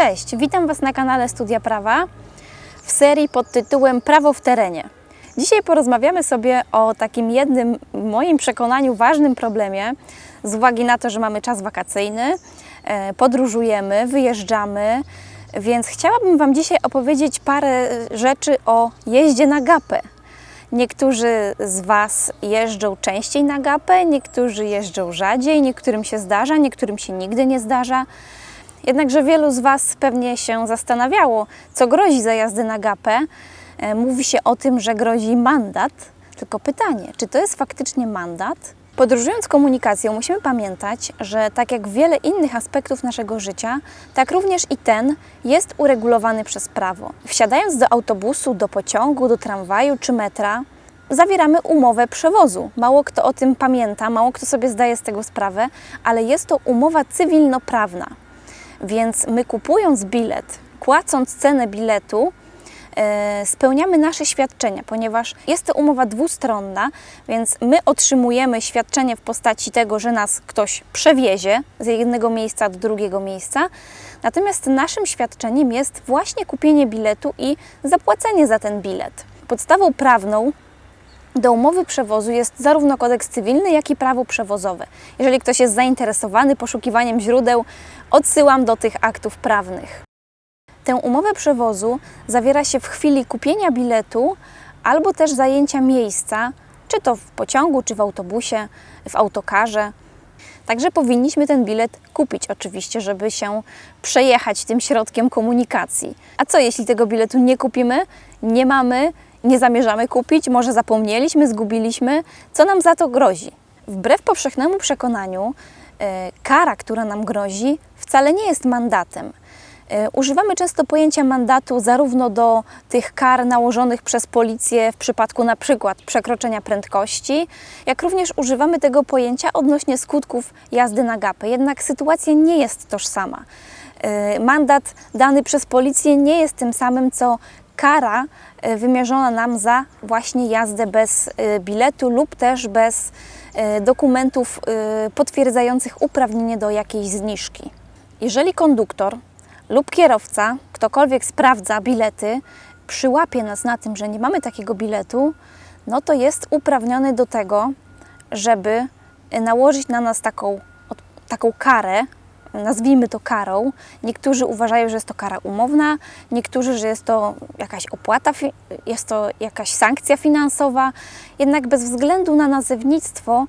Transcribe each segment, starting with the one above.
Cześć, witam Was na kanale Studia Prawa w serii pod tytułem Prawo w terenie. Dzisiaj porozmawiamy sobie o takim jednym, w moim przekonaniu, ważnym problemie, z uwagi na to, że mamy czas wakacyjny, e, podróżujemy, wyjeżdżamy, więc chciałabym Wam dzisiaj opowiedzieć parę rzeczy o jeździe na gapę. Niektórzy z Was jeżdżą częściej na gapę, niektórzy jeżdżą rzadziej, niektórym się zdarza, niektórym się nigdy nie zdarza. Jednakże wielu z Was pewnie się zastanawiało, co grozi za jazdy na gapę. E, Mówi się o tym, że grozi mandat. Tylko pytanie, czy to jest faktycznie mandat? Podróżując komunikacją, musimy pamiętać, że tak jak wiele innych aspektów naszego życia, tak również i ten jest uregulowany przez prawo. Wsiadając do autobusu, do pociągu, do tramwaju czy metra, zawieramy umowę przewozu. Mało kto o tym pamięta, mało kto sobie zdaje z tego sprawę, ale jest to umowa cywilnoprawna. Więc my kupując bilet, płacąc cenę biletu, e, spełniamy nasze świadczenia, ponieważ jest to umowa dwustronna, więc my otrzymujemy świadczenie w postaci tego, że nas ktoś przewiezie z jednego miejsca do drugiego miejsca. Natomiast naszym świadczeniem jest właśnie kupienie biletu i zapłacenie za ten bilet. Podstawą prawną do umowy przewozu jest zarówno kodeks cywilny, jak i prawo przewozowe. Jeżeli ktoś jest zainteresowany poszukiwaniem źródeł, odsyłam do tych aktów prawnych. Tę umowę przewozu zawiera się w chwili kupienia biletu albo też zajęcia miejsca, czy to w pociągu, czy w autobusie, w autokarze. Także powinniśmy ten bilet kupić, oczywiście, żeby się przejechać tym środkiem komunikacji. A co jeśli tego biletu nie kupimy, nie mamy, nie zamierzamy kupić, może zapomnieliśmy, zgubiliśmy? Co nam za to grozi? Wbrew powszechnemu przekonaniu, e, kara, która nam grozi, wcale nie jest mandatem. E, Używamy często pojęcia mandatu zarówno do tych kar nałożonych przez policję w przypadku na przykład przekroczenia prędkości, jak również używamy tego pojęcia odnośnie skutków jazdy na gapę. Jednak sytuacja nie jest tożsama. E, Mandat dany przez policję nie jest tym samym co kara e, wymierzona nam za właśnie jazdę bez e, biletu lub też bez e, dokumentów potwierdzających uprawnienie do jakiejś zniżki. Jeżeli konduktor lub kierowca, ktokolwiek sprawdza bilety, przyłapie nas na tym, że nie mamy takiego biletu, no to jest uprawniony do tego, żeby nałożyć na nas taką, taką karę, nazwijmy to karą. Niektórzy uważają, że jest to kara umowna, niektórzy, że jest to jakaś opłata, jest to jakaś sankcja finansowa. Jednak bez względu na nazewnictwo,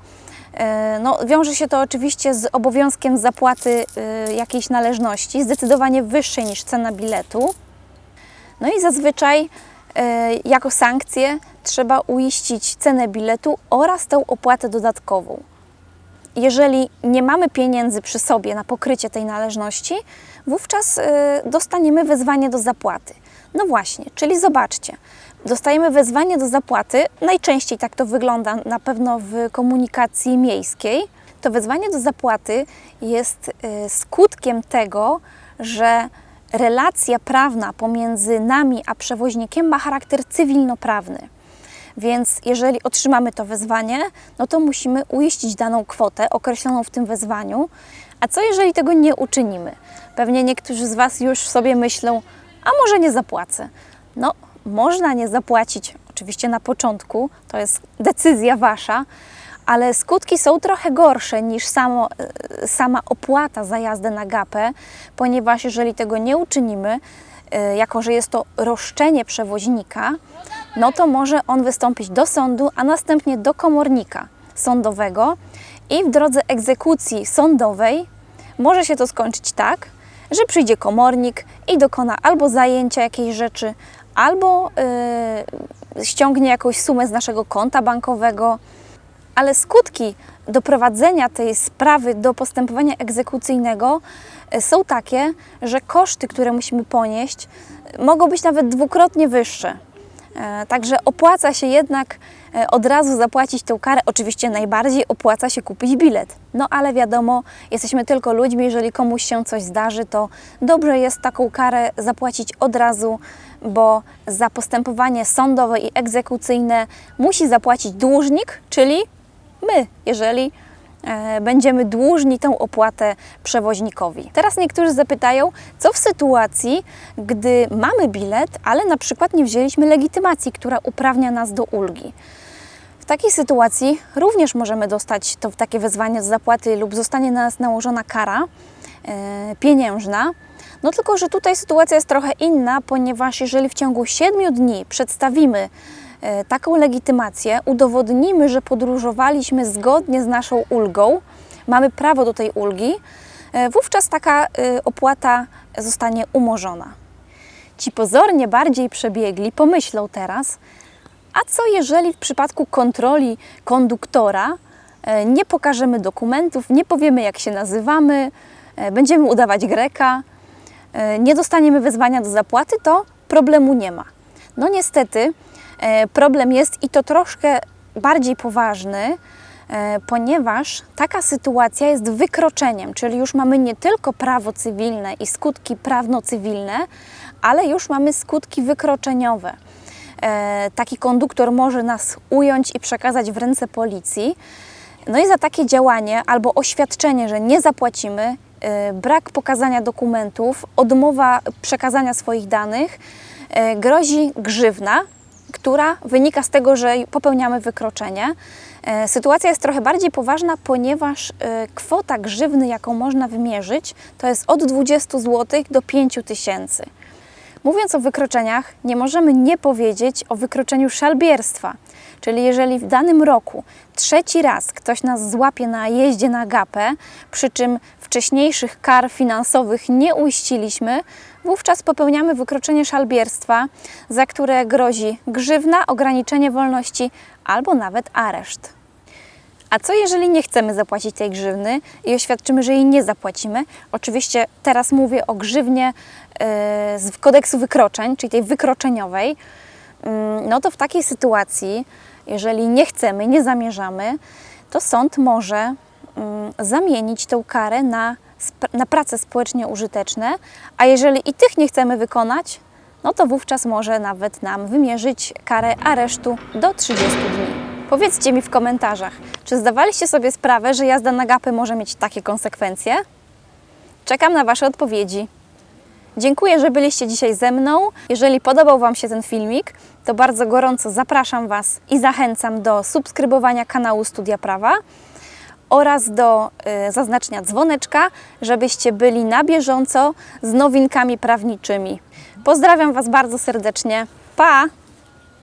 e, no, wiąże się to oczywiście z obowiązkiem zapłaty e, jakiejś należności, zdecydowanie wyższej niż cena biletu. No i zazwyczaj e, jako sankcję trzeba uiścić cenę biletu oraz tę opłatę dodatkową. Jeżeli nie mamy pieniędzy przy sobie na pokrycie tej należności, wówczas e, dostaniemy wezwanie do zapłaty. No właśnie, czyli zobaczcie, dostajemy wezwanie do zapłaty, najczęściej tak to wygląda na pewno w komunikacji miejskiej. To wezwanie do zapłaty jest e, skutkiem tego, że relacja prawna pomiędzy nami a przewoźnikiem ma charakter cywilnoprawny. Więc jeżeli otrzymamy to wezwanie, no to musimy uiścić daną kwotę określoną w tym wezwaniu. A co jeżeli tego nie uczynimy? Pewnie niektórzy z Was już sobie myślą, a może nie zapłacę. No, można nie zapłacić, oczywiście na początku, to jest decyzja Wasza, ale skutki są trochę gorsze niż samo, e, sama opłata za jazdę na gapę, ponieważ jeżeli tego nie uczynimy, e, jako że jest to roszczenie przewoźnika, no to może on wystąpić do sądu, a następnie do komornika sądowego i w drodze egzekucji sądowej może się to skończyć tak, że przyjdzie komornik i dokona albo zajęcia jakiejś rzeczy, albo yy, ściągnie jakąś sumę z naszego konta bankowego, ale skutki doprowadzenia tej sprawy do postępowania egzekucyjnego e, są takie, że koszty, które musimy ponieść, mogą być nawet dwukrotnie wyższe. E, Także opłaca się jednak e, od razu zapłacić tą karę. Oczywiście najbardziej opłaca się kupić bilet. No ale wiadomo, jesteśmy tylko ludźmi, jeżeli komuś się coś zdarzy, to dobrze jest taką karę zapłacić od razu, bo za postępowanie sądowe i egzekucyjne musi zapłacić dłużnik, czyli my, jeżeli będziemy dłużni tę opłatę przewoźnikowi. Teraz niektórzy zapytają, co w sytuacji, gdy mamy bilet, ale na przykład nie wzięliśmy legitymacji, która uprawnia nas do ulgi. W takiej sytuacji również możemy dostać to takie wezwanie z zapłaty lub zostanie na nas nałożona kara e, pieniężna. No tylko, że tutaj sytuacja jest trochę inna, ponieważ jeżeli w ciągu 7 dni przedstawimy e, taką legitymację, udowodnimy, że podróżowaliśmy zgodnie z naszą ulgą, mamy prawo do tej ulgi, e, wówczas taka e, opłata zostanie umorzona. Ci pozornie bardziej przebiegli pomyślą teraz, a co jeżeli w przypadku kontroli konduktora e, nie pokażemy dokumentów, nie powiemy jak się nazywamy, e, będziemy udawać Greka, e, nie dostaniemy wezwania do zapłaty, to problemu nie ma. No niestety e, problem jest i to troszkę bardziej poważny, e, ponieważ taka sytuacja jest wykroczeniem, czyli już mamy nie tylko prawo cywilne i skutki prawno-cywilne, ale już mamy skutki wykroczeniowe e, taki konduktor może nas ująć i przekazać w ręce policji. No i za takie działanie albo oświadczenie, że nie zapłacimy, e, brak pokazania dokumentów, odmowa przekazania swoich danych, e, grozi grzywna, która wynika z tego, że popełniamy wykroczenie. E, Sytuacja jest trochę bardziej poważna, ponieważ e, kwota grzywny, jaką można wymierzyć, to jest od 20 zł do 5 tysięcy. Mówiąc o wykroczeniach, nie możemy nie powiedzieć o wykroczeniu szalbierstwa. Czyli jeżeli w danym roku trzeci raz ktoś nas złapie na jeździe na gapę, przy czym wcześniejszych kar finansowych nie uiściliśmy, wówczas popełniamy wykroczenie szalbierstwa, za które grozi grzywna, ograniczenie wolności albo nawet areszt. A co jeżeli nie chcemy zapłacić tej grzywny i oświadczymy, że jej nie zapłacimy? Oczywiście teraz mówię o grzywnie e, z kodeksu wykroczeń, czyli tej wykroczeniowej. Mm, No to w takiej sytuacji, jeżeli nie chcemy, nie zamierzamy, to sąd może mm, zamienić tą karę na, na prace społecznie użyteczne, a jeżeli i tych nie chcemy wykonać, no to wówczas może nawet nam wymierzyć karę aresztu do 30 dni. Powiedzcie mi w komentarzach, czy zdawaliście sobie sprawę, że jazda na gapy może mieć takie konsekwencje? Czekam na Wasze odpowiedzi. Dziękuję, że byliście dzisiaj ze mną. Jeżeli podobał Wam się ten filmik, to bardzo gorąco zapraszam Was i zachęcam do subskrybowania kanału Studia Prawa oraz do y, zaznaczenia dzwoneczka, żebyście byli na bieżąco z nowinkami prawniczymi. Pozdrawiam Was bardzo serdecznie. Pa!